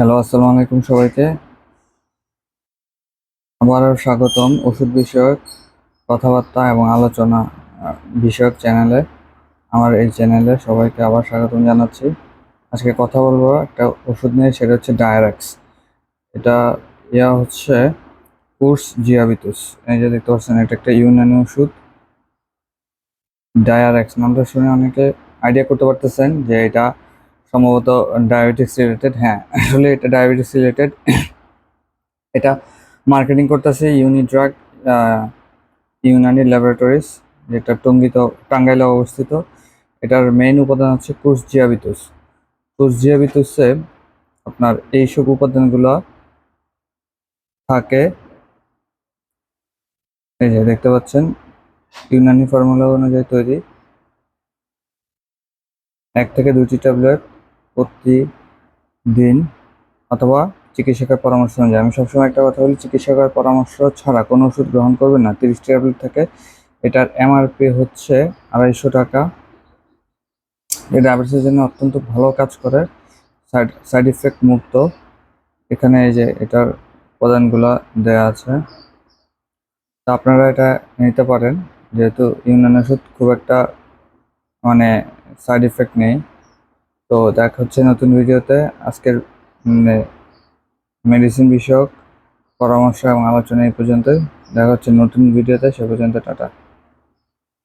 Hello, আসসালামু আলাইকুম সবাইকে। আবারও স্বাগতম ওষুধ বিষয়ক কথাবার্তা এবং আলোচনা বিষয়ক চ্যানেলে আমার এই চ্যানেলে সবাইকে আবার স্বাগতম জানাচ্ছি। আজকে কথা বলব একটা ওষুধ নিয়ে, সেটা হচ্ছে ডায়ারেক্স এটা ইয়া হচ্ছে কোর্স জিয়াবিতুস এই যে দেখতে পাচ্ছেন, এটা একটা ইউনানি ওষুধ। ডায়ারেক্স নামটা শুনে অনেকে আইডিয়া করতে পারতেছেন যে এটা সম্ভবত ডায়াবেটিস রিলেটেড হ্যাঁ আসলে এটা ডায়াবেটিস রিলেটেড এটা মার্কেটিং করতেছে ইউনিড্রাগ ইউনানি ল্যাবরেটরিজ যেটা টঙ্গিত, টাঙ্গাইলে অবস্থিত। এটার মেইন উপাদান হচ্ছে কুস জিয়াবিতুস কুস জিয়াবিতুসে আপনার এইসব উপাদানগুলো থাকে। এই যে দেখতে পাচ্ছেন ইউনানি ফর্মুলা অনুযায়ী তৈরি। এক থেকে দুটি ট্যাবলেট। প্রতিদিন অথবা চিকিৎসকের পরামর্শ অনুযায়ী। আমি সবসময় একটা কথা বলি, চিকিৎসকের পরামর্শ ছাড়া কোনো ওষুধ গ্রহণ করবেন না। তিরিশ ট্যাবলেট থেকে, এটার এমআরপি হচ্ছে আড়াইশো টাকা। এটা ডায়াবেটিসের জন্য অত্যন্ত ভালো কাজ করে, সাইড সাইড ইফেক্ট মুক্ত। এখানে এই যে এটার উপাদানগুলো দেয়া আছে। তা আপনারা এটা নিতে পারেন, যেহেতু ইউনান ওষুধ খুব একটা মানে সাইড ইফেক্ট নেই। তো দেখা হচ্ছে নতুন ভিডিওতে। আজকের মেডিসিন বিষয়ক পরামর্শ এবং আলোচনা এই পর্যন্ত দেখা হচ্ছে নতুন ভিডিওতে, সে পর্যন্ত, টাটা।